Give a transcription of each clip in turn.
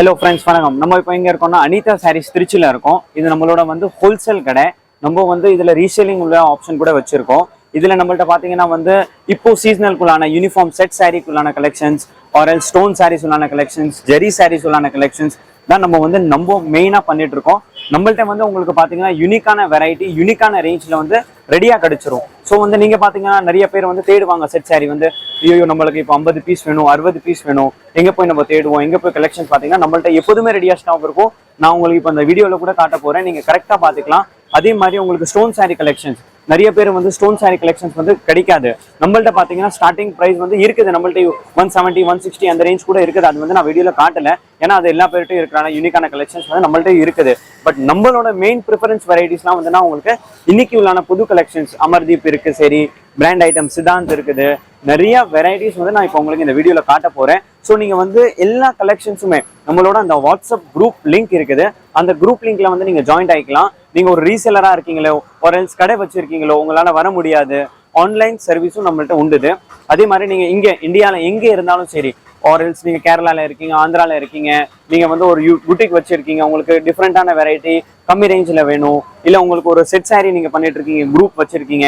Hello friends வணக்கம். நம்ம இப்போ எங்கே இருக்கோம்னா அனிதா சாரீஸ் திருச்சியில் இருக்கோம். இது நம்மளோட வந்து ஹோல்சேல் கடை. நம்ம வந்து இதில் ரீசேலிங் உள்ள ஆப்ஷன் கூட வச்சுருக்கோம். இதில் நம்மள்ட்ட பார்த்தீங்கன்னா வந்து இப்போ சீசனல்குள்ளான யூனிஃபார்ம் செட் சாரீக்குள்ளான கலெக்ஷன்ஸ் ஆர்எல் ஸ்டோன் சாரீஸ் உள்ளான கலெக்ஷன்ஸ் ஜெரி சாரீஸ் உள்ளான கலெக்ஷன்ஸ் தான் நம்ம வந்து நம்ம மெயினாக பண்ணிட்டு இருக்கோம். நம்மள்ட்ட வந்து உங்களுக்கு பார்த்தீங்கன்னா யூனிக்கான வெரைட்டி யூனிக்கான ரேஞ்சில் வந்து ரெடியாக கிடைச்சிரும். ஸோ வந்து நீங்கள் பார்த்தீங்கன்னா நிறைய பேர் வந்து தேடுவாங்க செட் சாரி வந்து. ஐயோ நம்மளுக்கு இப்போ ஐம்பது பீஸ் வேணும் அறுபது பீஸ் வேணும். எங்கே போய் நம்ம தேடுவோம் எங்கே போய் கலெக்ஷன் பார்த்தீங்கன்னா நம்மள்ட்ட எப்போதுமே ரெடியாக ஸ்டாக் இருக்கும் நான் உங்களுக்கு இப்போ இந்த வீடியோவில் கூட காட்ட போகிறேன் நீங்கள் கரெக்டாக பார்த்துக்கலாம் அதே மாதிரி உங்களுக்கு ஸ்டோன் சாரி கலெக்ஷன்ஸ் நிறைய பேர் வந்து ஸ்டோன் சாரி கலெக்ஷன்ஸ் வந்து கிடைக்காது. நம்மள்ட்ட பார்த்தீங்கன்னா ஸ்டார்டிங் ப்ரைஸ் வந்து இருக்குது. நம்மள்ட்ட ஒன் செவன்ட்டி ஒன் சிக்ஸ்டி அந்த ரேஞ்ச் கூட இருக்குது. அது வந்து நான் வீடியோவில் காட்டல. ஏன்னா அது எல்லா பேர்ட்டும் இருக்கிறான யூனிக்கான கலெக்ஷன்ஸ் வந்து நம்மள்ட்ட இருக்குது. பட் நம்மளோட மெயின் ப்ரிஃபரன்ஸ் வெரைட்டிஸ்லாம் வந்து நான் உங்களுக்கு இன்னைக்கு உள்ளான புது கலெக்ஷன்ஸ் அமர்தீப் இருக்கு சரி பிராண்ட் ஐட்டம் சித்தாந்த் இருக்குது. நிறைய வெரைட்டிஸ் வந்து நான் இப்போ உங்களுக்கு இந்த வீடியோவில் காட்ட போகிறேன் ஸோ நீங்கள் வந்து எல்லா கலெக்ஷன்ஸுமே நம்மளோட அந்த வாட்ஸ்அப் குரூப் லிங்க் இருக்குது. அந்த குரூப் லிங்க்ல வந்து நீங்கள் ஜாயின் ஆகிக்கலாம் நீங்கள் ஒரு ரீசெலராக இருக்கீங்களோ ஒரு எல்ஸ் கடை வச்சிருக்கீங்களோ உங்களால் வர முடியாது. ஆன்லைன் சர்வீஸும் நம்மள்ட்ட உண்டுது. அதே மாதிரி நீங்கள் இங்கே இந்தியாவில் எங்கே இருந்தாலும் சரி ஆரல்ஸ் நீங்கள் கேரளாவில் இருக்கீங்க ஆந்திராவில் இருக்கீங்க நீங்கள் வந்து ஒரு யூ புட்டிக் வச்சுருக்கீங்க உங்களுக்கு டிஃப்ரெண்ட்டான வெரைட்டி கம்மி ரேஞ்சில் வேணும். இல்லை உங்களுக்கு ஒரு செட் saree நீங்கள் பண்ணிட்டு இருக்கீங்க குரூப் வச்சுருக்கீங்க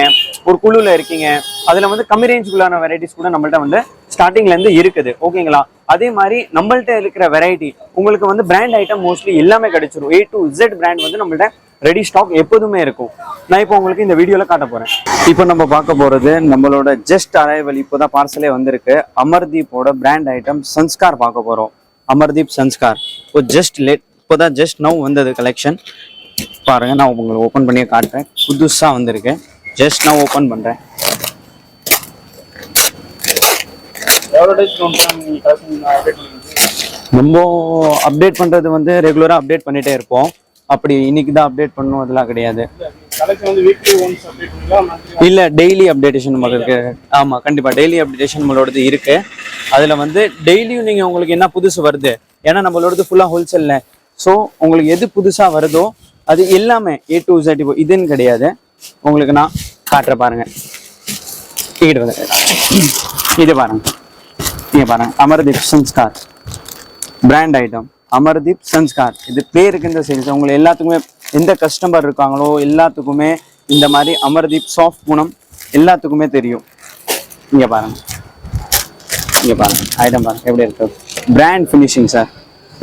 ஒரு குழுவில் இருக்கீங்க அதில் வந்து கம்மி ரேஞ்சுக்குள்ளான வெரைட்டிஸ் கூட நம்மள்ட்ட வந்து ஸ்டார்டிங்லேருந்து இருக்குது. ஓகேங்களா? அதே மாதிரி நம்மள்ட்ட இருக்கிற வெரைட்டி உங்களுக்கு வந்து பிராண்ட் ஐட்டம் மோஸ்ட்லி எல்லாமே கிடைச்சிரும். ஏ டு இசட் பிராண்ட் வந்து நம்மள்ட்ட ரெடி ஸ்டாக் எப்போதுமே இருக்கும். நான் இப்போ உங்களுக்கு இந்த வீடியோவில் காட்ட போகிறேன் இப்போ நம்ம பார்க்க போகிறது நம்மளோட ஜஸ்ட் அரைவல் இப்போ தான் பார்சலே வந்திருக்கு. அமர்தீப்போட பிராண்ட் ஐட்டம் சன்ஸ்கார் பார்க்க போகிறோம் அமர்தீப் சன்ஸ்கார் இப்போ ஜஸ்ட் லேட் இப்போ தான் ஜஸ்ட் நவ் வந்தது கலெக்ஷன் பாருங்கள் நான் உங்களுக்கு ஓப்பன் பண்ணியே காட்டுறேன். புதுசாக வந்திருக்கு. ஜஸ்ட் நான் ஓப்பன் பண்ணுறேன் எவ்வளோ டேஸ் நம்ம அப்டேட் பண்ணுறது வந்து ரெகுலராக அப்டேட் பண்ணிகிட்டே இருப்போம். அப்படி இன்னைக்கு தான் அப்டேட் பண்ணணும் அதெல்லாம் கிடையாது. இல்லை டெய்லி அப்டேட்டேஷன் நம்மளுக்கு ஆமாம் கண்டிப்பாக டெய்லி அப்டேட்டேஷன் நம்மளோடது இருக்கு. அதில் வந்து டெய்லியும் நீங்கள் உங்களுக்கு என்ன புதுசு வருது? ஏன்னா நம்மளோடது ஃபுல்லாக ஹோல்சேலில் ஸோ உங்களுக்கு எது புதுசாக வருதோ அது எல்லாமே ஏ டு Z இப்போ இதுன்னு கிடையாது. உங்களுக்கு நான் காட்டுற பாருங்க. இது பாருங்க. இங்கே பாருங்க அமர்தீப் சன்ஸ்கார் பிராண்ட் ஐட்டம் அமர்தீப் சன்ஸ்கார் இது பேருக்கு இந்த சீரீஸ் உங்களுக்கு எல்லாத்துக்குமே எந்த கஸ்டமர் இருக்காங்களோ எல்லாத்துக்குமே இந்த மாதிரி அமர்தீப் சாஃப்ட் குணம் எல்லாத்துக்குமே தெரியும். இங்கே பாருங்க. இங்கே பாருங்க ஐட்டம் பாருங்க எப்படி இருக்கு? பிராண்ட் ஃபினிஷிங் சார்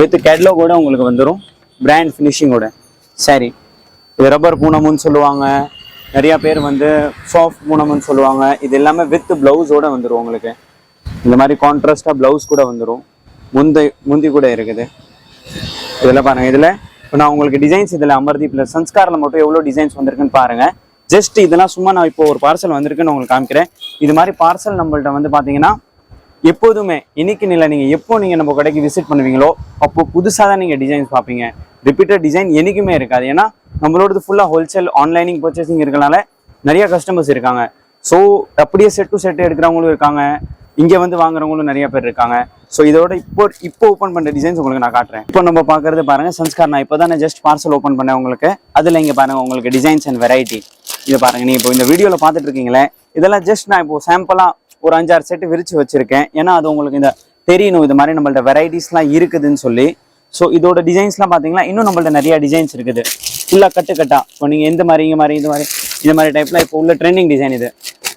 வித் கூட உங்களுக்கு வந்துடும் பிராண்ட் ஃபினிஷிங்கோட சரி. இது ரப்பர் பூனம்னு சொல்லுவாங்க. நிறையா பேர் வந்து சாஃப்ட் பூனம்னு சொல்லுவாங்க. இது எல்லாமே வித் ப்ளவுஸோடு வந்துடும் உங்களுக்கு. இந்த மாதிரி கான்ட்ராஸ்டாக ப்ளவுஸ் கூட வந்துடும் முந்தை முந்தி கூட இருக்குது. இதில் பாருங்கள் இதில் இப்போ நான் உங்களுக்கு டிசைன்ஸ் இதில் அமர்தீப்ல சன்ஸ்காரில் மட்டும் எவ்வளோ டிசைன்ஸ் வந்திருக்குன்னு பாருங்கள் ஜஸ்ட் இதெல்லாம் சும்மா நான் இப்போ ஒரு பார்சல் வந்திருக்குன்னு உங்களுக்கு காமிக்கிறேன். இது மாதிரி பார்சல் நம்மள்ட்ட வந்து பார்த்தீங்கன்னா எப்போதுமே இன்னைக்கு இல்லை நீங்கள் எப்போ நீங்கள் நம்ம கடைக்கு விசிட் பண்ணுவீங்களோ அப்போ புதுசாக தான் நீங்கள் டிசைன்ஸ் பார்ப்பீங்க. ரிப்பீட்டட் டிசைன் என்றைக்குமே இருக்காது. ஏன்னா நம்மளோடது ஃபுல்லாக ஹோல்சேல் ஆன்லைனிங் பர்ச்சேசிங் இருக்கனால நிறைய கஸ்டமர்ஸ் இருக்காங்க. ஸோ அப்படியே செட் டு செட் எடுக்கிறவங்களும் இருக்காங்க. இங்கே வந்து வாங்குறவங்களும் நிறைய பேர் இருக்காங்க. ஸோ இதோட இப்போ இப்போ ஓப்பன் பண்ணுற டிசைன்ஸ் உங்களுக்கு நான் காட்டுறேன். இப்போ நம்ம பார்க்கறது பாருங்க சன்ஸ்கார் நான் இப்போ தான் ஜஸ்ட் பார்சல் ஓப்பன் பண்ணேன் உங்களுக்கு. அதில் இங்கே பாருங்க உங்களுக்கு டிசைன்ஸ் அண்ட் வெரைட்டி இதை பாருங்க நீ இப்போ இந்த வீடியோவில் பார்த்துட்டு இருக்கீங்களே இதெல்லாம் ஜஸ்ட் நான் இப்போ சாம்பிளாக ஒரு அஞ்சாறு செட்டு விரிச்சு வச்சிருக்கேன். ஏன்னா அது உங்களுக்கு இந்த தெரியணும் இது மாதிரி நம்மள்ட்ட வெரைட்டிஸ்லாம் இருக்குதுன்னு சொல்லி. ஸோ இதோட டிசைன்ஸ்லாம் பார்த்தீங்கன்னா இன்னும் நம்மள்ட்ட நிறைய டிசைன்ஸ் இருக்குது. ஃபுல்லாக கட்டு கட்டா. இப்போ நீங்கள் எந்த மாதிரி இங்கே மாதிரி இந்த மாதிரி இந்த மாதிரி டைப்பில் இப்போ உள்ள ட்ரெண்டிங் டிசைன் இது.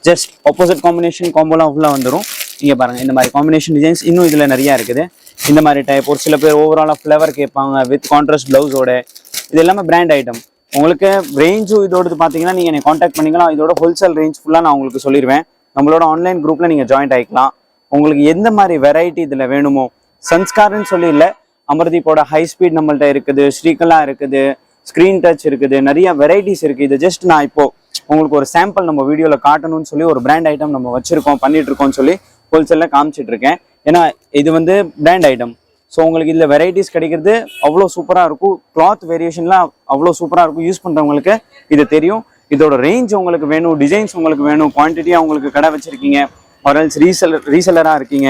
ஜஸ்ட் ஆப்போசிட் காம்பினேஷன் காம்போலாம் ஃபுல்லாக வந்துடும் இங்கே பாருங்கள் இந்த மாதிரி காம்பினேஷன் டிசைன்ஸ் இன்னும் இதில் நிறையா இருக்குது. இந்த மாதிரி டைப் ஒரு சில பேர் ஓவராலாக ஃப்ளவர் கேட்பாங்க வித் கான்ட்ராஸ்ட் ப்ளவுஸோட இது எல்லாமே பிராண்ட் ஐட்டம் உங்களுக்கு ரேஞ்சும் இதோடு பார்த்தீங்கன்னா நீங்கள் என்னை காண்டாக்ட் பண்ணிக்கலாம் இதோட ஹோல்சேல் ரேஞ்ச் ஃபுல்லாக நான் உங்களுக்கு சொல்லிடுவேன் நம்மளோட ஆன்லைன் குரூப்பில் நீங்கள் ஜாயின்ட் ஆகிக்கலாம் உங்களுக்கு எந்த மாதிரி வெரைட்டி இதில் வேணுமோ சன்ஸ்கார்னு சொல்லி இல்லை அமர்தீப்போட ஹை ஸ்பீட் நம்மள்ட்ட இருக்குது ஸ்ரீகலா இருக்குது ஸ்க்ரீன் டச் இருக்குது நிறைய வெரைட்டிஸ் இருக்குது இது ஜஸ்ட் நான் இப்போது உங்களுக்கு ஒரு சாம்பிள் நம்ம வீடியோவில் காட்டணும்னு சொல்லி ஒரு பிராண்ட் ஐட்டம் நம்ம வச்சுருக்கோம் பண்ணிகிட்ருக்கோம்னு சொல்லி ஹோல்சேலில் காமிச்சிட்டு இருக்கேன் ஏன்னா இது வந்து பிராண்ட் ஐட்டம் ஸோ உங்களுக்கு இதில் வெரைட்டிஸ் கிடைக்கிறது அவ்வளோ சூப்பராக இருக்கும். கிளாத் வேரியேஷன்லாம் அவ்வளோ சூப்பராக இருக்கும். யூஸ் பண்ணுறவங்களுக்கு இது தெரியும். இதோட ரேஞ்ச் உங்களுக்கு வேணும் டிசைன்ஸ் உங்களுக்கு வேணும் குவான்டிட்டியாக உங்களுக்கு கடை வச்சுருக்கீங்க. ஆர்எல்ஸ் ரீசெலர் ரீசெலராக இருக்கீங்க.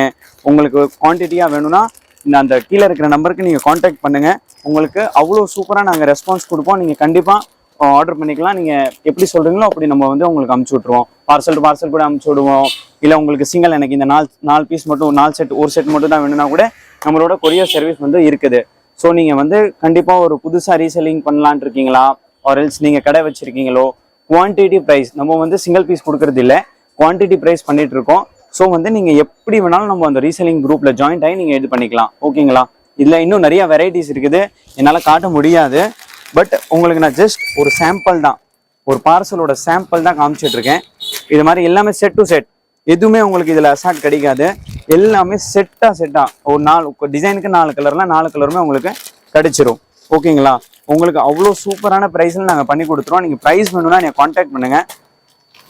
உங்களுக்கு குவான்டிட்டியாக வேணும்னா இந்த அந்த கீழே இருக்கிற நம்பருக்கு நீங்கள் காண்டாக்ட் பண்ணுங்கள் உங்களுக்கு அவ்வளோ சூப்பராக நாங்கள் ரெஸ்பான்ஸ் கொடுப்போம். நீங்கள் கண்டிப்பாக ஆர்டர் பண்ணிக்கலாம். நீங்கள் எப்படி சொல்கிறீங்களோ அப்படி நம்ம வந்து உங்களுக்கு அமுச்சு விட்ருவோம் பார்சல் டு பார்சல் கூட அமுச்சு விடுவோம். இல்லை உங்களுக்கு சிங்கிள் எனக்கு இந்த நாலு நாலு பீஸ் மட்டும் நாலு செட் ஒரு செட் மட்டும் தான் வேணும்னா கூட நம்மளோட கொரியர் சர்வீஸ் வந்து இருக்குது. ஸோ நீங்கள் வந்து கண்டிப்பாக ஒரு புதுசாக ரீசெல்லிங் பண்ணலான் இருக்கீங்களா? ஆர் எல்ஸ் நீங்கள் கடை வச்சுருக்கீங்களோ? குவான்டிட்டி ப்ரைஸ் நம்ம வந்து சிங்கிள் பீஸ் கொடுக்கறது இல்லை. குவான்டிட்டி ப்ரைஸ் பண்ணிகிட்டு இருக்கோம். ஸோ வந்து நீங்கள் எப்படி வேணாலும் நம்ம அந்த ரீசெல்லிங் குரூப்பில் ஜாயின் ஆகி நீங்கள் இது பண்ணிக்கலாம். ஓகேங்களா இதில் இன்னும் நிறையா வெரைட்டிஸ் இருக்குது. என்னால் காட்ட முடியாது. பட் உங்களுக்கு நான் ஜஸ்ட் ஒரு சாம்பிள் தான் ஒரு பார்சலோட சாம்பிள் தான் காமிச்சிட்ருக்கேன் இது மாதிரி எல்லாமே செட் டு செட் எதுவுமே உங்களுக்கு இதில் அசாட் கிடைக்காது. எல்லாமே செட்டாக செட்டாக ஒரு நாலு டிசைனுக்கு நாலு கலர்லாம் நாலு கலருமே உங்களுக்கு கிடச்சிரும். ஓகேங்களா உங்களுக்கு அவ்வளோ சூப்பரான ப்ரைஸில் நாங்கள் பண்ணி கொடுத்துருவோம். நீங்கள் ப்ரைஸ் வேணும்னா நீங்கள் காண்டாக்ட் பண்ணுங்கள்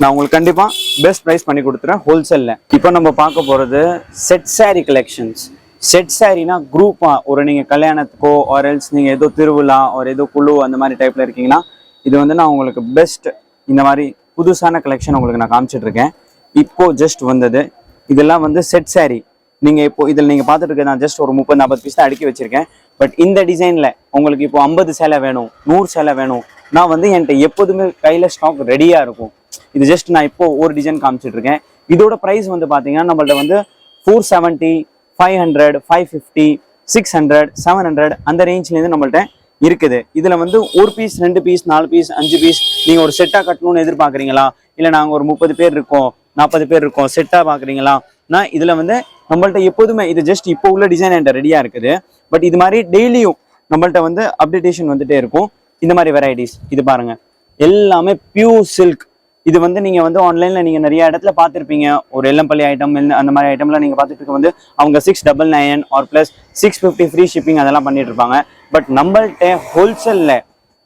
நான் உங்களுக்கு கண்டிப்பாக பெஸ்ட் ப்ரைஸ் பண்ணி கொடுத்துருவேன் ஹோல்சேலில் இப்போ நம்ம பார்க்க போகிறது செட் saree கலெக்ஷன்ஸ் செட் சாரினா குரூப்பாக ஒரு நீங்கள் கல்யாணத்துக்கோ ஆர் எல்ஸ் நீங்கள் ஏதோ திருவிழா ஒரு ஏதோ குழு அந்த மாதிரி டைப்பில் இருக்கீங்கன்னா இது வந்து நான் உங்களுக்கு பெஸ்ட் இந்த மாதிரி புதுசான கலெக்ஷன் உங்களுக்கு நான் காமிச்சிட்டு இருக்கேன். இப்போ ஜஸ்ட் வந்தது. இதெல்லாம் வந்து செட் சாரி நீங்கள் இப்போ இதில் நீங்கள் பார்த்துட்டு இருக்க நான் ஜஸ்ட் ஒரு முப்பது நாற்பது பீஸ் தான் அடுக்கி வச்சிருக்கேன். பட் இந்த டிசைனில் உங்களுக்கு இப்போ ஐம்பது சேலை வேணும் நூறு சேலை வேணும். நான் வந்து என்கிட்ட எப்போதுமே கையில் ஸ்டாக் ரெடியாக இருக்கும். இது ஜஸ்ட் நான் இப்போ ஒரு டிசைன் காமிச்சிட்டு இருக்கேன். இதோட ப்ரைஸ் வந்து பார்த்தீங்கன்னா நம்மள்ட்ட வந்து four seventy five hundred five fifty six hundred seven hundred அந்த ரேஞ்ச்லேருந்து நம்மள்ட்ட இருக்குது. இதில் வந்து ஒரு பீஸ் ரெண்டு பீஸ் நாலு பீஸ் அஞ்சு பீஸ் நீங்கள் ஒரு செட்டாக கட்டணும்னு எதிர்பார்க்குறீங்களா? இல்லை நாங்கள் ஒரு முப்பது பேர் இருக்கோம் நாற்பது பேர் இருக்கோம் செட்டாக பார்க்குறீங்களா நான் இதில் வந்து நம்மள்ட்ட எப்போதுமே இது ஜஸ்ட் இப்போ உள்ள டிசைன் என்கிட்ட ரெடியாக இருக்குது. பட் இது மாதிரி டெய்லியும் நம்மள்ட்ட வந்து அப்டேட்டேஷன் வந்துகிட்டே இருக்கும். இந்த மாதிரி வெரைட்டிஸ் இது பாருங்கள் எல்லாமே பியூர் சில்க் இது வந்து நீங்கள் வந்து ஆன்லைனில் நீங்கள் நிறைய இடத்துல பார்த்துருப்பீங்க. ஒரு எல்லம்பள்ளி ஐட்டம் அந்த மாதிரி ஐட்டம்லாம் நீங்கள் பார்த்துட்டு வந்து அவங்க six double nine or plus six fifty free shipping அதெல்லாம் பண்ணிட்டு இருப்பாங்க. பட் நம்மள்ட்ட ஹோல்சேலில்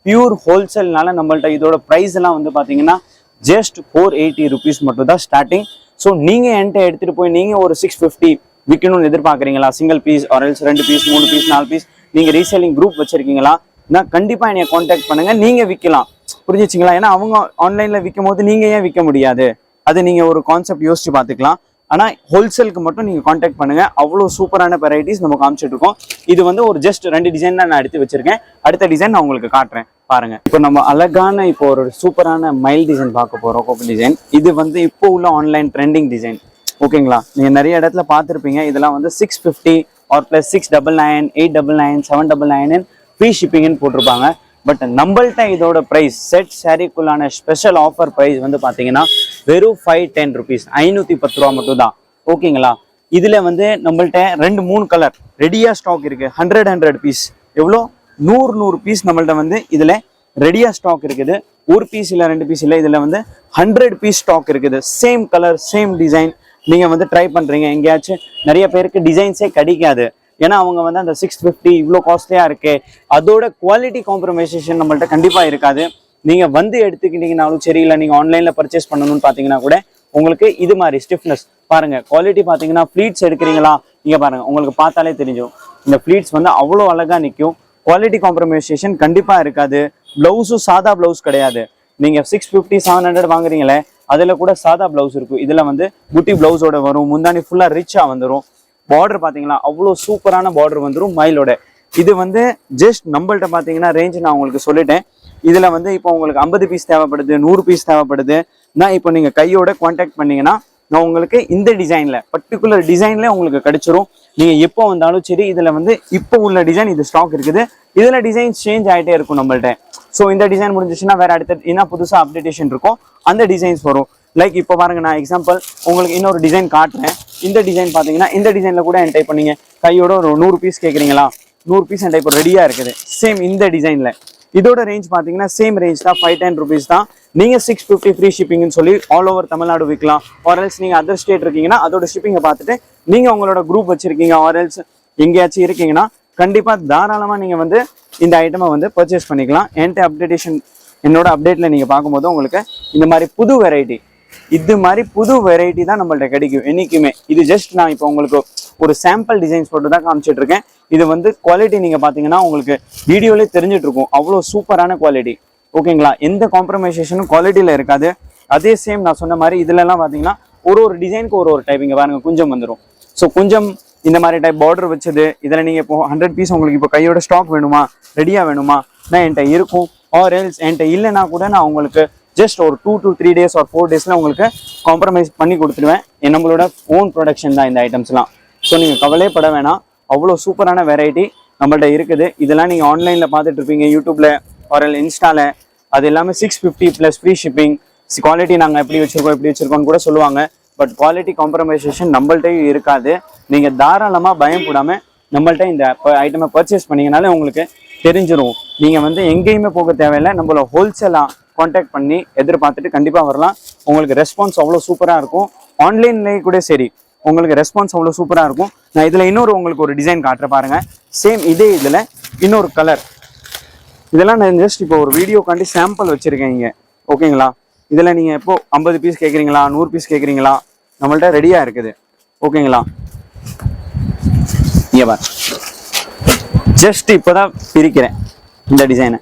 பியூர் ஹோல்சேல்னால நம்மள்கிட்ட இதோட ப்ரைஸ் எல்லாம் வந்து பார்த்தீங்கன்னா ஜஸ்ட் ஃபோர் எயிட்டி ருபீஸ் மட்டும் தான் ஸ்டார்டிங் ஸோ நீங்கள் என்கிட்ட எடுத்துகிட்டு போய் நீங்கள் ஒரு சிக்ஸ் ஃபிஃப்டி விற்கணும்னு எதிர்பார்க்குறீங்களா? சிங்கிள் பீஸ் ஆரல்ஸ் ரெண்டு பீஸ் மூணு பீஸ் நாலு பீஸ் நீங்கள் ரீசேலிங் குரூப் வச்சுருக்கீங்களா? நான் கண்டிப்பாக என்னைய காண்டாக்ட் பண்ணுங்கள் நீங்கள் விற்கலாம் புரிஞ்சுச்சிங்களா? ஏன்னா அவங்க ஆன்லைனில் விற்கும் போது நீங்கள் ஏன் விற்க முடியாது? அது நீங்கள் ஒரு கான்செப்ட் யோசிச்சு பார்த்துக்கலாம். ஆனால் ஹோல்சேலுக்கு மட்டும் நீங்கள் காண்டாக்ட் பண்ணுங்கள் அவ்வளோ சூப்பரான வெரைட்டிஸ் நம்ம காமிச்சிட்டு இருக்கோம். இது வந்து ஒரு ஜஸ்ட் ரெண்டு டிசைன் தான் நான் எடுத்து வச்சிருக்கேன். அடுத்த டிசைன் நான் உங்களுக்கு காட்டுறேன். பாருங்க. இப்போ நம்ம அழகான இப்போ ஒரு சூப்பரான மைல் டிசைன் பார்க்க போகிறோம் கோப்பு டிசைன் இது வந்து இப்போ உள்ள ஆன்லைன் ட்ரெண்டிங் டிசைன் ஓகேங்களா? நீங்கள் நிறைய இடத்துல பார்த்துருப்பீங்க. இதெல்லாம் வந்து six fifty or plus six double nine eight double nine seven double nine free ஷிப்பிங்னு போட்டிருப்பாங்க. பட் நம்மள்ட்ட இதோட ப்ரைஸ் செட் சாரீக்குள்ளான ஸ்பெஷல் ஆஃபர் ப்ரைஸ் வந்து பார்த்தீங்கன்னா வெறும் ஃபைவ் டென் ருபீஸ் ஐநூற்றி பத்து ரூபா மட்டும் தான். ஓகேங்களா இதில் வந்து நம்மள்ட்ட ரெண்டு மூணு கலர் ரெடியாக ஸ்டாக் இருக்குது ஹண்ட்ரட் ஹண்ட்ரட் பீஸ் எவ்வளோ? நூறு நூறு பீஸ் நம்மள்ட்ட வந்து இதில் ரெடியாக ஸ்டாக் இருக்குது. ஒரு பீஸ் இல்லை ரெண்டு பீஸ் இல்லை இதில் வந்து ஹண்ட்ரட் பீஸ் ஸ்டாக் இருக்குது. சேம் கலர் சேம் டிசைன் நீங்கள் வந்து ட்ரை பண்ணுறீங்க எங்கேயாச்சும் நிறைய பேருக்கு டிசைன்ஸே கிடைக்காது. ஏன்னா அவங்க வந்து அந்த சிக்ஸ் ஃபிஃப்டி இவ்வளோ காஸ்ட்லியாக இருக்குது அதோட குவாலிட்டி காம்ப்ரமைசேஷன் நம்மள்ட்ட கண்டிப்பாக இருக்காது. நீங்கள் வந்து எடுத்துக்கிட்டீங்கனாலும் சரி இல்லை நீங்கள் ஆன்லைனில் பர்ச்சேஸ் பண்ணணும்னு பார்த்தீங்கன்னா கூட உங்களுக்கு இது மாதிரி ஸ்டிஃப்னஸ் பாருங்கள் குவாலிட்டி பார்த்தீங்கன்னா ஃப்ளீட்ஸ் எடுக்கிறீங்களா? இங்கே பாருங்கள் உங்களுக்கு பார்த்தாலே தெரிஞ்சும் இந்த ஃப்ளீட்ஸ் வந்து அவ்வளோ அழகாக நிற்கும் குவாலிட்டி காம்ப்ரமைசேஷன் கண்டிப்பாக இருக்காது. ப்ளவுஸும் சாதா ப்ளவுஸ் கிடையாது. நீங்கள் சிக்ஸ் ஃபிஃப்டி செவன் ஹண்ட்ரட் வாங்குறீங்களே அதில் கூட சாதா ப்ளவுஸ் இருக்கும். இதில் வந்து குட்டி ப்ளவுஸோட வரும். முந்தானி ஃபுல்லாக ரிச்சாக வந்துடும் பார்டர் பார்த்தீங்களா அவ்வளோ சூப்பரான பார்டர் வந்துடும் மயிலோட. இது வந்து ஜஸ்ட் நம்மள்ட்ட பார்த்தீங்கன்னா ரேஞ்ச் நான் உங்களுக்கு சொல்லிட்டேன். இதில் வந்து இப்போ உங்களுக்கு ஐம்பது பீஸ் தேவைப்படுது நூறு பீஸ் தேவைப்படுது. நான் இப்போ நீங்கள் கையோட காண்டாக்ட் பண்ணீங்கன்னா நான் உங்களுக்கு இந்த டிசைனில் பர்டிகுலர் டிசைனில் உங்களுக்கு கிடைச்சிரும். நீங்கள் எப்போ வந்தாலும் சரி இதில் வந்து இப்போ உள்ள டிசைன் இது ஸ்டாக் இருக்குது. இதில் டிசைன்ஸ் சேஞ்ச் ஆகிட்டே இருக்கும் நம்மள்ட்ட. ஸோ இந்த டிசைன் முடிஞ்சிச்சுன்னா வேறு அடுத்த என்ன புதுசாக அப்டேட்டேஷன் இருக்கும். அந்த டிசைன்ஸ் வரும். லைக் இப்போ பாருங்க நான் எக்ஸாம்பிள் உங்களுக்கு இன்னொரு டிசைன் காட்டுறேன். இந்த டிசைன் பார்த்தீங்கன்னா இந்த டிசைனில் கூட என் டைப் பண்ணீங்க. கையோட ஒரு நூறு பீஸ் கேட்குறீங்களா நூறு பீஸ் என் டைப் ரெடியாக இருக்குது. சேம் இந்த டிசைனில் இதோட ரேஞ்ச் பார்த்தீங்கன்னா சேம் ரேஞ்ச் தான் ஃபைவ் டென் ருபீஸ் தான். நீங்கள் சிக்ஸ் ஃபிஃப்டி ஃப்ரீ ஷிப்பிங்னு சொல்லி ஆல் ஓவர் தமிழ்நாடு விற்கலாம் ஆர்எல்ஸ் நீங்கள் அதர் ஸ்டேட் இருக்கீங்கன்னா அதோட ஷிப்பிங்கை பார்த்துட்டு நீங்கள் உங்களோட குரூப் வச்சுருக்கீங்க. ஆர்எல்ஸ் எங்கேயாச்சும் இருக்கீங்கன்னா கண்டிப்பாக தாராளமாக நீங்கள் வந்து இந்த ஐட்டமை வந்து பர்ச்சேஸ் பண்ணிக்கலாம். என்கிட்ட அப்டேட்டேஷன் என்னோட அப்டேட்டில் நீங்கள் பார்க்கும்போது உங்களுக்கு இந்த மாதிரி புது வெரைட்டி இது மாதிரி புது வெரைட்டி தான் நம்மள்ட்ட கிடைக்கும் என்றைக்குமே இது ஜஸ்ட் நான் இப்போ உங்களுக்கு ஒரு சாம்பிள் டிசைன்ஸ் போட்டு தான் காமிச்சிட்டு இருக்கேன் இது வந்து குவாலிட்டி நீங்கள் பார்த்தீங்கன்னா உங்களுக்கு வீடியோலே தெரிஞ்சிட்டு இருக்கும் அவ்வளோ சூப்பரான குவாலிட்டி ஓகேங்களா? எந்த காம்ப்ரமைசேஷனும் குவாலிட்டியில் இருக்காது. அதே சேம் நான் சொன்ன மாதிரி இதுலலாம் பார்த்தீங்கன்னா ஒரு ஒரு டிசைனுக்கு ஒரு ஒரு டைப் இங்கே பாருங்கள் குஞ்சம் வந்துடும் ஸோ கொஞ்சம் இந்த மாதிரி டைப் பார்டர் வச்சது இதில் நீங்கள் இப்போ ஹண்ட்ரட் பீஸ் உங்களுக்கு இப்போ கையோட ஸ்டாக் வேணுமா? ரெடியாக வேணுமா? நான் என்கிட்ட இருக்கும். ஆர் எல்ஸ் என்கிட்ட இல்லைன்னா கூட நான் உங்களுக்கு ஜஸ்ட் ஒரு two to three days or four டேஸில் உங்களுக்கு காம்ப்ரமைஸ் பண்ணி கொடுத்துடுவேன். நம்மளோட ஓன் ப்ரொடக்ஷன் தான் இந்த ஐட்டம்ஸ்லாம் ஸோ நீங்கள் கவலையப்பட வேணாம். அவ்வளோ சூப்பரான வெரைட்டி நம்மள்ட்ட இருக்குது. இதெல்லாம் நீங்கள் ஆன்லைனில் பார்த்துட்டு இருப்பீங்க யூடியூப்ல ஒரு இன்ஸ்டால அது எல்லாமே six fifty plus free shipping quality நாங்கள் எப்படி வச்சுருக்கோம் எப்படி வச்சுருக்கோம்னு கூட சொல்லுவாங்க. பட் குவாலிட்டி காம்ப்ரமைசேஷன் நம்மள்ட்டையும் இருக்காது. நீங்கள் தாராளமாக பயம் கூடாமல் நம்மள்ட்ட இந்த ஐட்டமை பர்ச்சேஸ் பண்ணிங்கனாலே உங்களுக்கு தெரிஞ்சிடும் நீங்கள் வந்து எங்கேயுமே போக தேவையில்லை. நம்மள ஹோல்சேலாக காண்டாக்ட் பண்ணி எதிர்பார்த்துட்டு கண்டிப்பாக வரலாம். உங்களுக்கு ரெஸ்பான்ஸ் அவ்வளோ சூப்பராக இருக்கும். ஆன்லைன்லேயே கூட சரி உங்களுக்கு ரெஸ்பான்ஸ் அவ்வளோ சூப்பராக இருக்கும். நான் இதில் இன்னொரு உங்களுக்கு ஒரு டிசைன் காட்டுறேன் பாருங்கள் சேம் இதே இதில் இன்னொரு கலர் இதெல்லாம் நான் ஜஸ்ட் இப்போ ஒரு வீடியோக்காண்டி சாம்பிள் வச்சுருக்கேன் இங்கே. ஓகேங்களா இதில் நீங்கள் எப்போ ஐம்பது பீஸ் கேட்குறீங்களா நூறு பீஸ் கேட்குறீங்களா நம்மள்ட்ட ரெடியாக இருக்குது. ஓகேங்களா இங்கே ஜஸ்ட் இப்போ தான் பிரிக்கிறேன் இந்த டிசைனை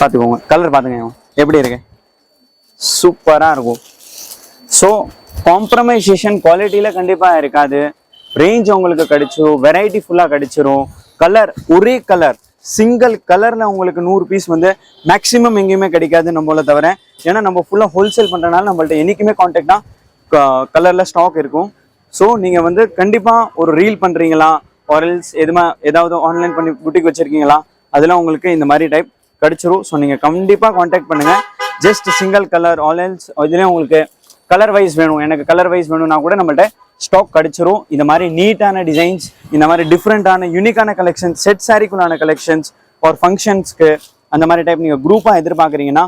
பார்த்துக்கோங்க. கலர் பார்த்துங்க எப்படி இருக்கு? சூப்பராக இருக்கும். ஸோ காம்ப்ரமைசேஷன் குவாலிட்டியில் கண்டிப்பாக இருக்காது. ரேஞ்ச் உங்களுக்கு கிடைச்சிரும் வெரைட்டி ஃபுல்லாக கிடைச்சிரும். கலர் ஒரே கலர் சிங்கிள் கலரில் உங்களுக்கு நூறு பீஸ் வந்து மேக்ஸிமம் எங்கேயுமே கிடைக்காது நம்மள தவிர. ஏன்னா நம்ம ஃபுல்லாக ஹோல்சேல் பண்ணுறனால நம்மள்ட்ட என்றைக்குமே கான்டாக்டாக கலரில் ஸ்டாக் இருக்கும். ஸோ நீங்கள் வந்து கண்டிப்பாக ஒரு ரீல் பண்ணுறீங்களா ஆரல்ஸ் எதுமா ஏதாவது ஆன்லைன் பண்ணி புட்டிக் வச்சுருக்கீங்களா? அதெல்லாம் உங்களுக்கு இந்த மாதிரி டைப் கிடைச்சிரும். ஸோ நீங்கள் கண்டிப்பாக காண்டாக்ட் பண்ணுங்கள் ஜஸ்ட் சிங்கிள் கலர் ஆலன்ஸ் இதுலேயும் உங்களுக்கு கலர் வைஸ் வேணும். எனக்கு கலர் வைஸ் வேணும்னா கூட நம்மள்ட்ட ஸ்டாக் கிடச்சிரும். இந்த மாதிரி நீட்டான டிசைன்ஸ் இந்த மாதிரி டிஃப்ரெண்ட்டான யூனிக்கான கலெக்ஷன்ஸ் செட் சாரிக்குள்ளான கலெக்ஷன்ஸ் ஒரு ஃபங்க்ஷன்ஸ்க்கு அந்த மாதிரி டைப் நீங்கள் குரூப்பாக எதிர்பார்க்குறீங்கன்னா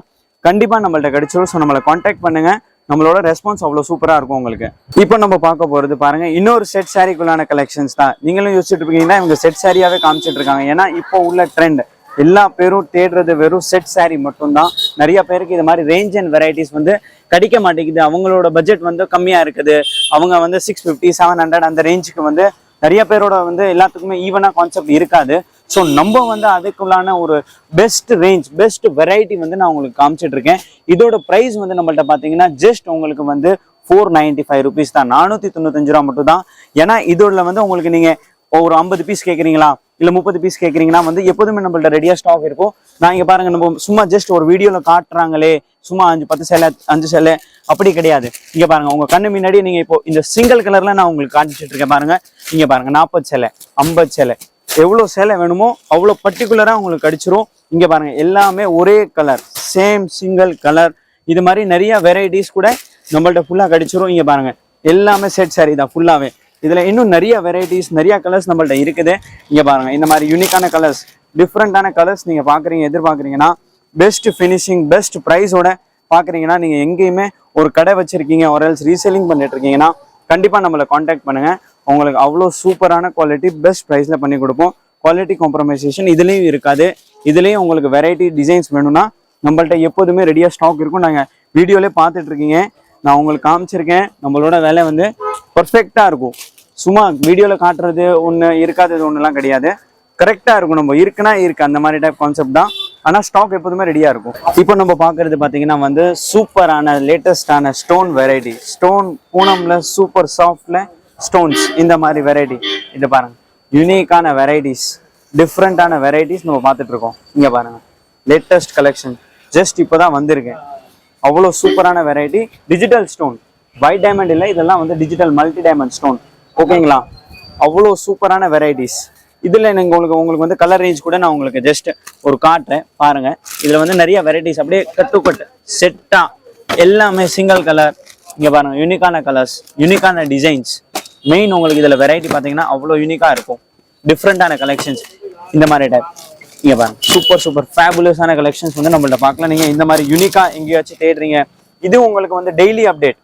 கண்டிப்பாக நம்மள்ட்ட கிடச்சிரும். ஸோ நம்மளை காண்டாக்ட் பண்ணுங்கள் நம்மளோட ரெஸ்பான்ஸ் அவ்வளோ சூப்பராக இருக்கும் உங்களுக்கு. இப்போ நம்ம பார்க்க போகிறது பாருங்க. இன்னொரு செட் சாரிக்குள்ளான கலெக்ஷன்ஸ் தான். நீங்களும் யோசிச்சுட்டு இருக்கீங்கன்னா இவங்க செட் சாரியாகவே காமிச்சிட்டு இருக்காங்க. ஏன்னா இப்போ உள்ள ட்ரெண்ட் எல்லா பேரும் தேடுறது வெறும் செட் saree மட்டும்தான். நிறைய பேருக்கு இது மாதிரி ரேஞ்ச் அண்ட் வெரைட்டிஸ் வந்து கிடைக்க மாட்டேங்குது. அவங்களோட பட்ஜெட் வந்து கம்மியாக இருக்குது. அவங்க வந்து சிக்ஸ் ஃபிஃப்டி செவன் ஹண்ட்ரட் அந்த ரேஞ்சுக்கு வந்து நிறைய பேரோட வந்து எல்லாத்துக்குமே ஈவனாக கான்செப்ட் இருக்காது. ஸோ நம்ம வந்து அதுக்குள்ளான ஒரு பெஸ்ட் ரேஞ்ச் பெஸ்ட் வெரைட்டி வந்து நான் உங்களுக்கு காமிச்சிட்டு இருக்கேன். இதோட ப்ரைஸ் வந்து நம்மள்ட்ட பார்த்தீங்கன்னா ஜஸ்ட் உங்களுக்கு வந்து ஃபோர் நைன்டி ஃபைவ் ருபீஸ் தான். நானூற்றி தொண்ணூத்தஞ்சு ரூபா மட்டும் தான் ஏன்னா இதோட வந்து உங்களுக்கு நீங்கள் ஒரு ஐம்பது பீஸ் கேட்குறீங்களா இல்லை முப்பது பீஸ் கேட்குறீங்கன்னா வந்து எப்போதுமே நம்மள்ட்ட ரெடியாக ஸ்டாக் இருக்கும். நான் இங்கே பாருங்கள் நம்ம சும்மா ஜஸ்ட் ஒரு வீடியோவில் காட்டுறாங்களே. சும்மா அஞ்சு பத்து சேலை அஞ்சு சேலை. அப்படி கிடையாது. இங்கே பாருங்கள் உங்கள் கண்ணு முன்னாடி நீங்கள் இப்போ இந்த சிங்கிள் கலரில் நான் உங்களுக்கு காமிச்சிட்டு இருக்கேன் பாருங்கள் இங்கே பாருங்கள் நாற்பது சேலை ஐம்பது சேலை. எவ்வளோ சேலை வேணுமோ அவ்வளோ பர்டிகுலராக உங்களுக்கு கடிச்சிரும். இங்கே பாருங்கள் எல்லாமே ஒரே கலர் சேம் சிங்கிள் கலர் இது மாதிரி நிறைய வெரைட்டிஸ் கூட நம்மள்ட்ட ஃபுல்லாக கடிச்சிரும். இங்கே பாருங்கள் எல்லாமே செட் சாரி தான் ஃபுல்லாகவே இதில் இன்னும் நிறைய வெரைட்டிஸ் நிறைய கலர்ஸ் நம்மள்ட்ட இருக்குது. இங்கே பாருங்கள் இந்த மாதிரி யூனிக்கான கலர்ஸ் டிஃப்ரெண்ட்டான கலர்ஸ் நீங்கள் பார்க்குறீங்க எதிர்பார்க்குறீங்கன்னா பெஸ்ட் ஃபினிஷிங் பெஸ்ட் ப்ரைஸோட பார்க்குறீங்கன்னா நீங்கள் எங்கேயுமே ஒரு கடை வச்சுருக்கீங்க ஒரு எல்ஸ் ரீசெல்லிங் பண்ணிட்டு இருக்கீங்கன்னா கண்டிப்பாக நம்மளை காண்டாக்ட் பண்ணுங்கள் உங்களுக்கு அவ்வளோ சூப்பரான குவாலிட்டி பெஸ்ட் ப்ரைஸில் பண்ணி கொடுப்போம். குவாலிட்டி காம்ப்ரமைசேஷன் இதுலேயும் இருக்காது. இதுலேயும் உங்களுக்கு வெரைட்டி டிசைன்ஸ் வேணும்னா நம்மள்ட்ட எப்போதுமே ரெடியாக ஸ்டாக் இருக்கும். நாங்கள் வீடியோலேயே பார்த்துட்ருக்கீங்க நான் உங்களுக்கு காமிச்சிருக்கேன். நம்மளோட வேலை வந்து பர்ஃபெக்டாக இருக்கும். சும்மா வீடியோவில் காட்டுறது ஒன்று இருக்காதது ஒன்றுலாம் கிடையாது. கரெக்டாக இருக்கும். நம்ம இருக்குன்னா இருக்குது அந்த மாதிரி டைப் கான்செப்ட் தான். ஆனால் ஸ்டாக் எப்போதுமே ரெடியாக இருக்கும். இப்போ நம்ம பார்க்குறது பார்த்தீங்கன்னா வந்து சூப்பரான லேட்டஸ்டான ஸ்டோன் வெரைட்டி ஸ்டோன் பூனமில் சூப்பர் சாஃப்டில் ஸ்டோன்ஸ் இந்த மாதிரி வெரைட்டி இது பாருங்கள் யூனிக்கான வெரைட்டிஸ் டிஃப்ரெண்ட்டான வெரைட்டிஸ் நம்ம பார்த்துட்ருக்கோம் இங்கே பாருங்கள் லேட்டஸ்ட் கலெக்ஷன் ஜஸ்ட் இப்போ தான் வந்திருக்கேன் அவ்வளோ சூப்பரான variety digital stone white diamond இல்லை இதெல்லாம் வந்து டிஜிட்டல் மல்டி டைமண்ட் ஸ்டோன் ஓகேங்களா? அவ்வளோ சூப்பரான வெரைட்டிஸ் இதில் எனக்கு உங்களுக்கு உங்களுக்கு வந்து கலர் ரேஞ்ச் கூட நான் உங்களுக்கு ஜஸ்ட் ஒரு காட்டுறேன். பாருங்கள் இதில் வந்து நிறைய வெரைட்டிஸ் அப்படியே கட்டுக்கட்டு கட் செட்டாக எல்லாமே சிங்கிள் கலர் இங்கே பாருங்கள் யூனிக்கான கலர்ஸ் யூனிக்கான டிசைன்ஸ் மெயின் உங்களுக்கு இதில் வெரைட்டி பார்த்தீங்கன்னா அவ்வளோ யூனிக்காக இருக்கும். டிஃப்ரெண்ட்டான கலெக்ஷன்ஸ் இந்த மாதிரி டைப் இங்கே பாருங்கள் சூப்பர் சூப்பர் ஃபேபுலஸான கலெக்ஷன்ஸ் வந்து நம்மள்ட்ட பார்க்கலாம். நீங்கள் இந்த மாதிரி யூனிக்காக எங்கேயாச்சும் தேடுறீங்க. இது உங்களுக்கு வந்து டெய்லி அப்டேட்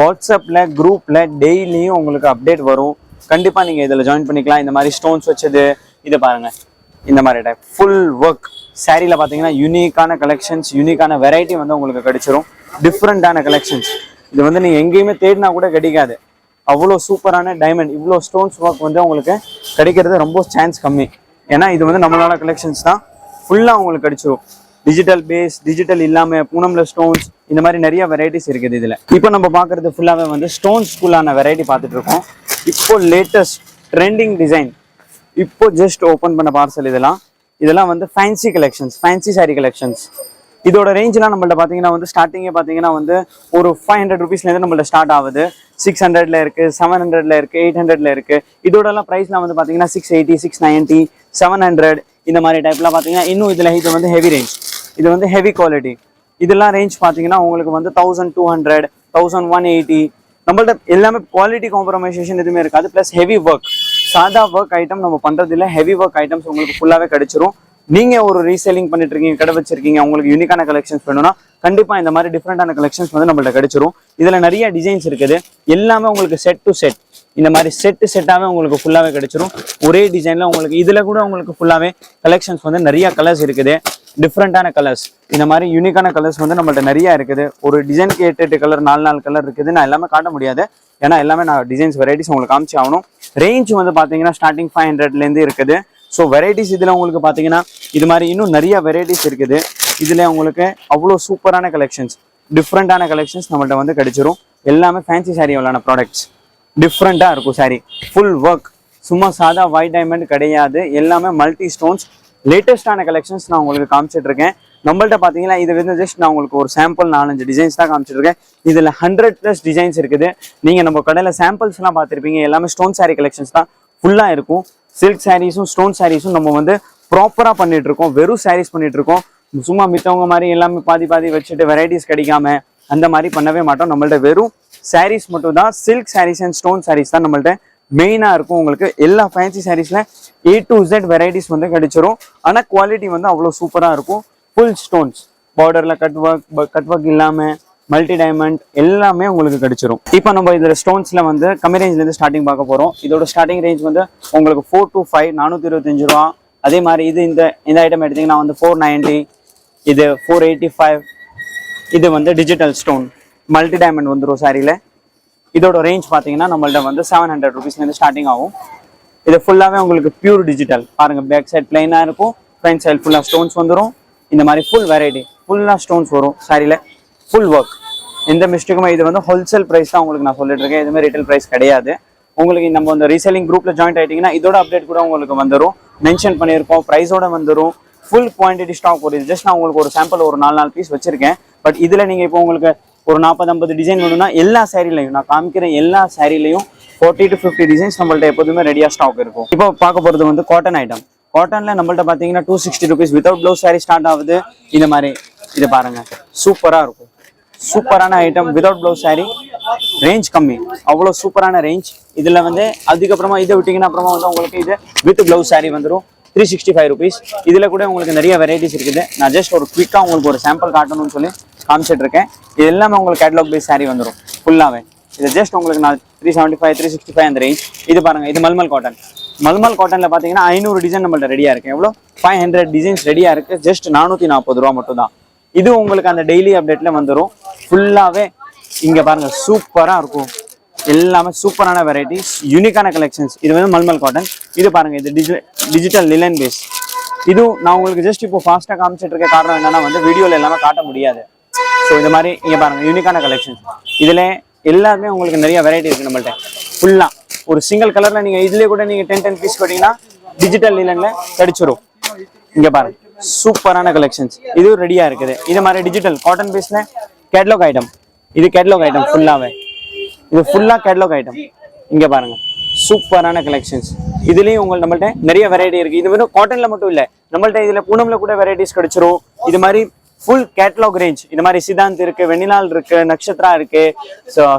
வாட்ஸ்அப்பில் குரூப்பில் டெய்லியும் உங்களுக்கு அப்டேட் வரும். கண்டிப்பாக நீங்கள் இதில் ஜாயின் பண்ணிக்கலாம். இந்த மாதிரி ஸ்டோன்ஸ் வச்சது இதை பாருங்கள் இந்த மாதிரி டைப் ஃபுல் ஒர்க் சாரியில் பார்த்தீங்கன்னா யூனிக்கான கலெக்ஷன்ஸ் யூனிக்கான வெரைட்டி வந்து உங்களுக்கு கிடைச்சிரும். டிஃப்ரெண்ட்டான கலெக்ஷன்ஸ் இது வந்து நீங்கள் எங்கேயுமே தேடினா கூட கிடைக்காது. அவ்வளோ சூப்பரான டைமண்ட் இவ்வளோ ஸ்டோன்ஸ் ஒர்க் வந்து உங்களுக்கு கிடைக்கிறது ரொம்ப சான்ஸ் கம்மி. ஏன்னா இது வந்து நம்மளோட கலெக்ஷன்ஸ் தான். ஃபுல்லாக உங்களுக்கு கிடைச்சிரும். டிஜிட்டல் பேஸ் டிஜிட்டல் இல்லாமல் பூனம்ல ஸ்டோன்ஸ் இந்த மாதிரி நிறைய வெரைட்டிஸ் இருக்குது இதில். இப்போ நம்ம பார்க்குறது ஃபுல்லாகவே வந்து ஸ்டோன்ஸ் ஃபுல்லான வெரைட்டி பார்த்துட்டு இருக்கோம். இப்போ லேட்டஸ்ட் ட்ரெண்டிங் டிசைன் இப்போ ஜஸ்ட் ஓப்பன் பண்ண பார்சல் இதெல்லாம். இதெல்லாம் வந்து fancy collections fancy saree collections இதோட ரேஞ்செலாம் நம்மள்ட்ட பார்த்தீங்கன்னா வந்து ஸ்டார்டிங்கே பார்த்தீங்கன்னா வந்து ஒரு ஃபைவ் ஹண்ட்ரட் ருபீஸ்லேருந்து நம்மள்ட்ட ஸ்டார்ட் ஆகுது. சிக்ஸ் ஹண்ட்ரட்ல இருக்கு செவன் ஹண்ட்ரட்ல இருக்கு எயிட் ஹண்ட்ரட்ல இருக்கு. இதோடலாம் ப்ரைஸ்லாம் வந்து பார்த்தீங்கன்னா six eighty six ninety seven hundred இந்த மாதிரி டைப்லாம் பார்த்தீங்கன்னா இன்னும் இதில் இது வந்து ஹெவி ரேஞ்ச் இது வந்து ஹெவி குவாலிட்டி இதெல்லாம் ரேஞ்ச் பார்த்தீங்கன்னா உங்களுக்கு வந்து thousand two hundred thousand one eighty நம்மள்ட்ட எல்லாமே குவாலிட்டி காம்ப்ரமைசேஷன் எதுவுமே இருக்காது ப்ளஸ் ஹெவி ஒர்க் சாதா ஒர்க் ஐட்டம் நம்ம பண்ணுறது இல்லை ஹெவி ஒர்க் ஐட்டம்ஸ் உங்களுக்கு ஃபுல்லாகவே கிடைச்சிரும். நீங்கள் ஒரு ரீசேலிங் பண்ணிட்டு இருக்கீங்க கடை வச்சிருக்கீங்க உங்களுக்கு யூனிக்கான கலெக்ஷன்ஸ் வேணும்னா கண்டிப்பாக இந்த மாதிரி டிஃப்ரெண்டான கலெக்ஷன்ஸ் வந்து நம்மள்ட்ட கிடைச்சிரும். இதில் நிறைய டிசைன்ஸ் இருக்குது. எல்லாமே உங்களுக்கு செட் டு செட் இந்த மாதிரி செட்டு செட்டாகவே உங்களுக்கு ஃபுல்லாகவே கிடைச்சிரும். ஒரே டிசைனில் உங்களுக்கு இதில் கூட உங்களுக்கு ஃபுல்லாகவே கலெக்ஷன்ஸ் வந்து நிறைய கலர்ஸ் இருக்குது. டிஃப்ரெண்ட்டான கலர்ஸ் இந்த மாதிரி யூனிக்கான கலர்ஸ் வந்து நம்மள்ட்ட நிறையா இருக்குது. ஒரு டிசைனுக்கு எட்டு எட்டு கலர் நாலு நாலு கலர் இருக்குது நான் எல்லாமே காட்ட முடியாது. ஏன்னா எல்லாமே நான் டிசைன்ஸ் வெரைட்டிஸ் உங்களுக்கு காமிச்சு ஆகணும். ரேஞ்ச் வந்து பார்த்தீங்கன்னா ஸ்டார்டிங் ஃபைவ் ஹண்ட்ரட்லேருந்து இருக்குது. ஸோ வெரைட்டிஸ் இதில் உங்களுக்கு பார்த்தீங்கன்னா இது மாதிரி இன்னும் நிறைய வெரைட்டிஸ் இருக்குது. இதில் உங்களுக்கு அவ்வளோ சூப்பரான கலெக்ஷன்ஸ் டிஃப்ரெண்ட்டான கலெக்ஷன்ஸ் நம்மள்ட்ட வந்து கிடைச்சிரும். எல்லாமே ஃபேன்சி சாரீ உள்ளான ப்ராடக்ட்ஸ் டிஃப்ரெண்ட்டாக இருக்கும் சாரீ ஃபுல் ஒர்க் சும்மா சாதா ஒயிட் டைமண்ட் கிடையாது. எல்லாமே மல்டி ஸ்டோன்ஸ் லேட்டஸ்டான கலெக்ஷன்ஸ் நான் உங்களுக்கு காமிச்சிட்டு இருக்கேன் நம்மள்ட்ட பார்த்தீங்கன்னா இது வந்து ஜஸ்ட் நான் உங்களுக்கு ஒரு சாம்பிள் நாலஞ்சு டிசைன்ஸ் தான் காமிச்சிட்டுருக்கேன். இதில் ஹண்ட்ரட் ப்ளஸ் டிசைன்ஸ் இருக்குது. நீங்கள் நம்ம கடையில் சாம்பிள்ஸ்லாம் பார்த்துருப்பீங்க எல்லாமே ஸ்டோன் சாரீ கலெக்ஷன்ஸ் தான். ஃபுல்லாக இருக்கும். சில்க் சாரீஸும் ஸ்டோன் சாரீஸும் நம்ம வந்து ப்ராப்பராக பண்ணிட்டு இருக்கோம் வெறும் சாரீஸ் பண்ணிட்டு இருக்கோம் சும்மா மித்தவங்க மாதிரி எல்லாமே பாதி பாதி வச்சுட்டு வெரைட்டிஸ் கிடைக்காம அந்த மாதிரி பண்ணவே மாட்டோம். நம்மள்ட்ட வெறும் சாரீஸ் மட்டும் தான் silk sarees and stone sarees தான் நம்மள்ட்ட மெயினாக இருக்கும் உங்களுக்கு எல்லா ஃபேன்சி சாரீஸில் ஏ டு இசட் வெரைட்டிஸ் வந்து கிடைச்சிரும். ஆனால் குவாலிட்டி வந்து அவ்வளோ சூப்பராக இருக்கும். ஃபுல் ஸ்டோன்ஸ் பார்டரில் கட் ஒர்க் கட் ஒர்க் இல்லாமல் மல்டி டைமண்ட் எல்லாமே உங்களுக்கு கிடைச்சிரும். இப்போ நம்ம இதில் ஸ்டோன்ஸில் வந்து கம்மி ரேஞ்ச்லேருந்து ஸ்டார்டிங் பார்க்க போகிறோம் இதோட ஸ்டார்டிங் ரேஞ்ச் வந்து உங்களுக்கு ஃபோர் டூ ஃபைவ் நானூற்றி இருபத்தஞ்சு ரூபா. அதே மாதிரி இது இந்த இந்த ஐட்டம் எடுத்தீங்கன்னா வந்து ஃபோர் நைன்ட்டி இது ஃபோர் எயிட்டி ஃபைவ் இது வந்து டிஜிட்டல் ஸ்டோன் மல்டி டைமண்ட் வந்துடும் சாரியில் இதோட ரேஞ்ச் பார்த்தீங்கன்னா நம்மள்ட்ட வந்து செவன் ஹண்ட்ரட் ருபீஸ்லேருந்து ஸ்டார்டிங் ஆகும். இது ஃபுல்லாகவே உங்களுக்கு பியூர் டிஜிட்டல் பாருங்கள் பேக் சைட் பிளைனாக இருக்கும் ஃப்ரண்ட் சைட் ஃபுல்லாக ஸ்டோன்ஸ் வந்துடும் இந்த மாதிரி ஃபுல் வெரைட்டி ஃபுல்லாக ஸ்டோன்ஸ் வரும் சாரியில் ஃபுல் ஒர்க் எந்த மிஸ்டேக்குமே இது வந்து ஹோல்சேல் ப்ரைஸ் தான் உங்களுக்கு நான் சொல்லிட்டு இருக்கேன். எதுவுமே ரீட்டைல் ப்ரைஸ் கிடையாது. உங்களுக்கு நம்ம இந்த ரீசெல்லிங் குரூப்பில் ஜாயின் ஆயிட்டீங்கன்னா இதோட அப்டேட் கூட உங்களுக்கு வந்துடும் மென்ஷன் பண்ணியிருக்கோம் ப்ரைஸோட வந்துடும் ஃபுல் குவான்டிட்டி ஸ்டாக் ஒரு ஜஸ்ட் நான் உங்களுக்கு ஒரு சாம்பிள் ஒரு நாலு நாலு பீஸ் வச்சிருக்கேன். பட் இதில் நீங்கள் இப்போ உங்களுக்கு ஒரு நாற்பது ஐம்பது டிசைன் வேணும்னா எல்லா சேரீலையும் நான் காமிக்கிற எல்லா சேரீலையும் ஃபார்ட்டி டு ஃபிஃப்டி டிசைன்ஸ் நம்மள்ட்ட எப்போதுமே ரெடியாக ஸ்டாக் இருக்கும். இப்போ பார்க்க போகிறது வந்து காட்டன் ஐட்டம் காட்டனில் நம்மள்ட்ட பார்த்தீங்கன்னா two sixty rupees without blouse saree start ஆகுது. இந்த மாதிரி இது பாருங்கள் சூப்பராக இருக்கும். சூப்பரான item without blouse saree. Range கம்மி. அவ்வளோ சூப்பரான ரேஞ்ச் இதில் வந்து அதுக்கப்புறமா இதை விட்டிங்கன்னா அப்புறமா வந்து உங்களுக்கு இது வித் ப்ளவுஸ் saree வந்துடும் த்ரீ சிக்ஸ்டி ஃபைவ் ருபீஸ் இதில் கூட உங்களுக்கு நிறைய வெரைட்டிஸ் இருக்குது. நான் ஜஸ்ட் ஒரு குவிக்காக உங்களுக்கு ஒரு சாம்பிள் காட்டணும்னு சொல்லி காமிச்சிட்டு இருக்கேன் இது எல்லாமே உங்களுக்கு கேட்லாக் பேஸ் saree வந்துடும் ஃபுல்லாகவே இது ஜஸ்ட் உங்களுக்கு நான் three seventy five three sixty five அந்த ரேஞ்ச் இது பாருங்கள் இது மல்மல் காட்டன் மல்மல் காட்டனில் பார்த்தீங்கன்னா ஐநூறு டிசைன் நம்மள்ட்ட ரெடியாக இருக்கு. எவ்வளோ? ஃபைவ் ஹண்ட்ரட் டிசைன்ஸ் ரெடியாக இருக்கு. ஜஸ்ட் நானூற்றி நாற்பது ரூபா மட்டும் தான் இது உங்களுக்கு அந்த டெய்லி அப்டேட்டில் வந்துடும் ஃபுல்லாகவே இங்கே பாருங்கள் சூப்பராக இருக்கும். எல்லாமே சூப்பரான வெரைட்டிஸ் யூனிக்கான கலெக்ஷன்ஸ் இது வந்து மல்மல் காட்டன் இது பாருங்கள் இது டிஜி டிஜிட்டல் லிலன் பேஸ் இதுவும் நான் உங்களுக்கு ஜஸ்ட் இப்போ ஃபாஸ்ட்டாக காமிச்சிட்டு இருக்க காரணம் என்னன்னா வந்து வீடியோவில் எல்லாமே காட்ட முடியாது. ஸோ இந்த மாதிரி இங்கே பாருங்கள் யூனிக்கான கலெக்ஷன்ஸ் இதில் எல்லாமே உங்களுக்கு நிறைய வெரைட்டி இருக்குது நம்மள்ட்ட. ஃபுல்லாக ஒரு சிங்கிள் கலரில் நீங்கள் இதுலேயே கூட நீங்கள் டென் டென் பீஸ் போட்டிங்கன்னா டிஜிட்டல் லீலனில் தடிச்சிடும் இங்கே பாருங்கள் சூப்பரான கலெக்ஷன்ஸ் இதுவும் ரெடியாக இருக்குது. இது மாதிரி டிஜிட்டல் காட்டன் பீஸில் கேட்லாக் ஐட்டம் இது கேட்லாக் ஐட்டம் ஃபுல்லாகவே இது ஃபுல்லாக கேட்லாக் ஐட்டம் இங்கே பாருங்கள் சூப்பரான கலெக்ஷன்ஸ் இதுலேயும் உங்கள் நம்மள்ட்ட நிறைய வெரைட்டி இருக்குது இது வெறும் காட்டனில் மட்டும் இல்லை நம்மள்ட்ட இதில் பூனமில் கூட வெரைட்டிஸ் கிடச்சிரும். இது மாதிரி ஃபுல் கேட்லாக் ரேஞ்ச் இது மாதிரி சிதாந்த் இருக்கு வெண்ணிலால் இருக்கு நக்ஷத்ரா இருக்கு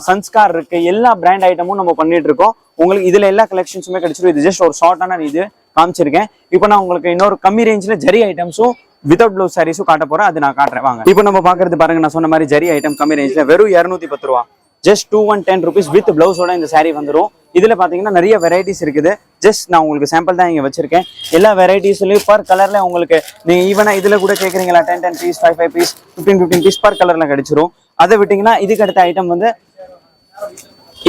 சன்ஸ்கார் இருக்கு எல்லா பிராண்ட் ஐட்டமும் நம்ம பண்ணிட்டு இருக்கோம். உங்களுக்கு இதுல எல்லா கலெக்ஷன்ஸுமே கிடச்சிருக்கும் இது ஜஸ்ட் ஒரு ஷார்ட்டான இது காமிச்சிருக்கேன். இப்போ நான் உங்களுக்கு இன்னொரு கம்மி ரேஞ்சில் ஜரி ஐட்டம்ஸும் வித்தவுட் ப்ளவுஸ் சாரீஸும் காட்ட போறேன். அது நான் காட்டுறேன். வாங்க. இப்போ நம்ம பாக்குறது பாருங்க நான் சொன்ன மாதிரி ஜரி ஐட்டம் கம்மி ரேஞ்சில் வெறும் இரநூத்தி பத்து ரூபா. Just two one ten rupees with பிளவுஸோட இந்த saree வந்துடும் இதில் பார்த்தீங்கன்னா நிறைய வெரைட்டிஸ் இருக்குது. ஜஸ்ட் நான் உங்களுக்கு சாம்பிள் தான் இங்கே வச்சிருக்கேன். எல்லா வெரைட்டிஸ்லையும் பர் கலரில் உங்களுக்கு நீங்கள் ஈவனாக இதில் கூட கேட்குறீங்களா ten ten piece five five piece fifteen fifteen piece per கலர்ல கிடச்சிரும். அதை விட்டிங்கன்னா இதுக்கு அடுத்த ஐட்டம் வந்து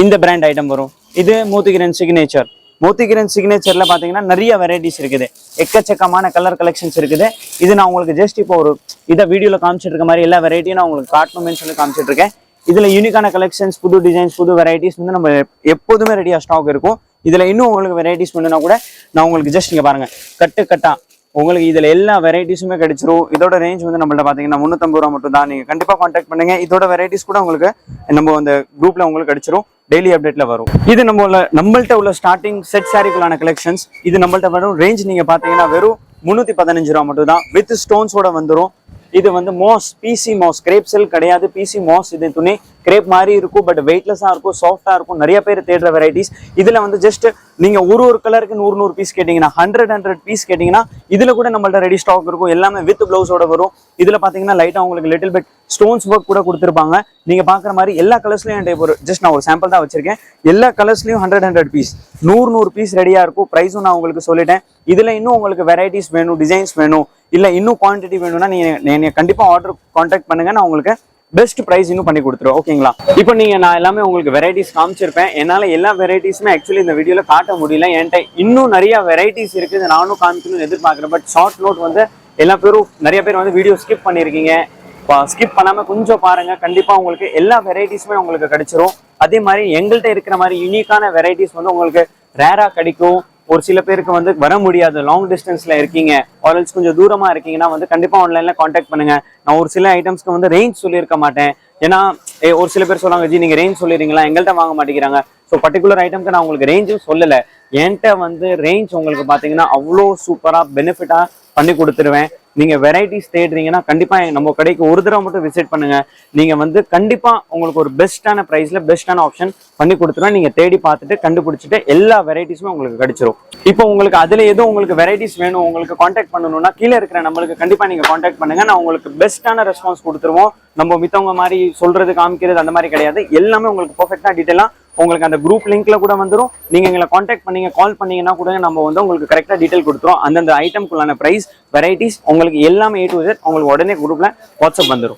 இந்த பிராண்ட் ஐட்டம் வரும். இது மூத்திகிரன் சிக்னேச்சர் மோத்திகிரன் சிக்னேச்சர்ல பாத்தீங்கன்னா நிறைய வெரைட்டிஸ் இருக்குது. எக்கச்சக்கமான கலர் கலெக்ஷன்ஸ் இருக்குது. இது நான் உங்களுக்கு ஜஸ்ட் இப்போ ஒரு இதை வீடியோல காமிச்சிட்டு இருக்க மாதிரி எல்லா வெரைட்டியும் நான் உங்களுக்கு காட்டணும்னு சொல்லி காமிச்சிட்டு இருக்கேன். இதில் யூனிக்கான கலெக்ஷன்ஸ் புது டிசைன்ஸ் புது வெரைட்டிஸ் வந்து நம்ம எப்போதுமே ரெடியாக ஸ்டாக் இருக்கும். இதில் இன்னும் உங்களுக்கு வெரைட்டிஸ் வேணும்னா கூட நான் உங்களுக்கு ஜஸ்ட் நீங்கள் பாருங்க. கட்டு கட்டா. உங்களுக்கு இதில் எல்லா வெரைட்டிஸுமே கிடைச்சிரும். இதோட ரேஞ்ச் வந்து நம்மள்ட்ட பார்த்தீங்கன்னா முந்நூற்றம்பது ரூபா மட்டும் தான் நீங்கள் கண்டிப்பாக காண்டாக்ட் பண்ணுங்க. இதோட வெரைட்டிஸ் கூட உங்களுக்கு நம்ம அந்த குரூப்பில் உங்களுக்கு கிடைச்சிரும். டெய்லி அப்டேட்டில் வரும். இது நம்ம உள்ள நம்மள்ட்ட உள்ள ஸ்டார்டிங் செட் சாரிக்குள்ளான கலெக்ஷன்ஸ் இது நம்மள்ட்ட வரும். ரேஞ்ச் நீங்கள் பார்த்தீங்கன்னா வெறும் முந்நூற்றி பதினஞ்சு ரூபா மட்டும் தான் வித் ஸ்டோன்ஸோட வந்துடும் இது வந்து மோஸ் பிசி மோஸ். கிரேப் செல் கிடையாது பிசி மோஸ். இது துணி கிரேப் மாதிரி இருக்கும் பட் வெயிட்லெஸ்ஸாக இருக்கும் சாஃப்டாக இருக்கும். நிறைய பேர் தேடுற வெரைட்டிஸ் இதில் வந்து ஜஸ்ட் நீங்கள் ஒரு ஒரு கலருக்கு நூறு நூறு பீஸ் கேட்டிங்கன்னா ஹண்ட்ரட் ஹண்ட்ரட் பீஸ் கேட்டிங்கன்னா இதில் கூட நம்மள்ட்ட ரெடி ஸ்டாக் இருக்கும். எல்லாமே வித் ப்ளவுஸோட வரும். இதில் பார்த்தீங்கன்னா லைட்டாக உங்களுக்கு லிட்டில் பிட் ஸ்டோன்ஸ் ஒர்க் கூட கொடுத்துருப்பாங்க. நீங்கள் பார்க்குற மாதிரி எல்லா கலர்ஸ்லையும் என்கிட்ட ஒரு ஜஸ்ட் நான் ஒரு சாம்பிள் தான் வச்சிருக்கேன். எல்லா கலர்ஸ்லையும் ஹண்ட்ரட் ஹண்ட்ரட் பீஸ் நூறு நூறு பீஸ் ரெடியாக இருக்கும். ப்ரைஸும் நான் உங்களுக்கு சொல்லிட்டேன். இதில் இன்னும் உங்களுக்கு வெரைட்டிஸ் வேணும் டிசைன்ஸ் வேணும். இல்லை இன்னும் குவான்டிட்டி வேணும்னா நீங்கள் என்னை கண்டிப்பாக ஆர்டர் காண்டாக்ட் பண்ணுங்க. நான் உங்களுக்கு பெஸ்ட் ப்ரைஸ் இன்னும் பண்ணி கொடுத்துருவோம் ஓகேங்களா இப்போ நீங்கள் நான் எல்லாமே உங்களுக்கு வெரைட்டிஸ் காமிச்சிருப்பேன். என்னால் எல்லா வெரைட்டிஸுமே ஆக்சுவலி இந்த வீடியோவில் காட்ட முடியல. என்கிட்ட இன்னும் நிறையா வெரைட்டிஸ் இருக்குது. நானும் காமிக்கணும்னு எதிர்பார்க்குறேன். பட் ஷார்ட் நோட் வந்து எல்லா பேரும் நிறைய பேர் வந்து வீடியோ ஸ்கிப் பண்ணியிருக்கீங்க ஸ்கிப் பண்ணாமல் கொஞ்சம் பாருங்கள் கண்டிப்பாக உங்களுக்கு எல்லா வெரைட்டிஸுமே உங்களுக்கு கிடைச்சிரும். அதே மாதிரி எங்கள்கிட்ட இருக்கிற மாதிரி யூனிக்கான வெரைட்டிஸ் வந்து உங்களுக்கு ரேராக கிடைக்கும். ஒரு சில பேருக்கு வந்து வர முடியாது. லாங் டிஸ்டன்ஸில் இருக்கீங்க. ஆரல்ஸ் கொஞ்சம் தூரமாக இருக்கீங்கன்னா வந்து கண்டிப்பாக ஆன்லைனில் காண்டாக்ட் பண்ணுங்கள் நான் ஒரு சில ஐட்டம்ஸ்க்கு வந்து ரேஞ்ச் சொல்லியிருக்க மாட்டேன். ஏன்னா ஏ, ஒரு சில பேர் சொல்லுவாங்க ஜி நீங்கள் ரேஞ்ச் சொல்லிடுறீங்களா? எங்கள்கிட்ட வாங்க மாட்டேங்கிறாங்க. ஸோ பர்டிகுலர் ஐட்டம்க்கு நான் உங்களுக்கு ரேஞ்சும் சொல்லலை. என்கிட்ட வந்து ரேஞ்ச் உங்களுக்கு பார்த்தீங்கன்னா அவ்வளோ சூப்பராக பெனிஃபிட்டாக பண்ணி கொடுத்துருவேன். நீங்கள் வெரைட்டிஸ் தேடுறீங்கன்னா கண்டிப்பாக நம்ம கடைக்கு ஒரு தடவை மட்டும் விசிட் பண்ணுங்கள் நீங்கள் வந்து கண்டிப்பாக உங்களுக்கு ஒரு பெஸ்ட்டான ப்ரைஸில் பெஸ்ட்டான ஆப்ஷன் பண்ணி கொடுத்துருவோம் நீங்கள் தேடி பார்த்துட்டு கண்டுபிடிச்சிட்டு எல்லா வெரைட்டிஸுமே உங்களுக்கு கிடைச்சிரும். இப்போ உங்களுக்கு அதில் எதுவும் உங்களுக்கு வெரைட்டிஸ் வேணும் உங்களுக்கு காண்டாக்ட் பண்ணணும்னா கீழே இருக்கிற நம்மளுக்கு கண்டிப்பாக நீங்கள் காண்டாக்ட் பண்ணுங்கள் நான் உங்களுக்கு பெஸ்ட்டான ரெஸ்பான்ஸ் கொடுத்துருவோம். நம்ம மித்தவங்க மாதிரி சொல்றது காமிக்கிறது அந்த மாதிரி கிடையாது. எல்லாமே உங்களுக்கு பர்ஃபெக்டா டீட்டெயிலாக உங்களுக்கு அந்த குரூப் லிங்க்ல கூட வந்துடும் நீங்க எங்களை காண்டாக்ட் பண்ணீங்க கால் பண்ணீங்கன்னா கூட நம்ம வந்து உங்களுக்கு கரெக்டா டீட்டெயில் கொடுத்துரும். அந்தந்த ஐட்டம்குள்ளான பிரைஸ் வெரைட்டிஸ் உங்களுக்கு எல்லாமே ஏ டு உங்களுக்கு உடனே குரூப்ல வாட்ஸ்அப் வந்துடும்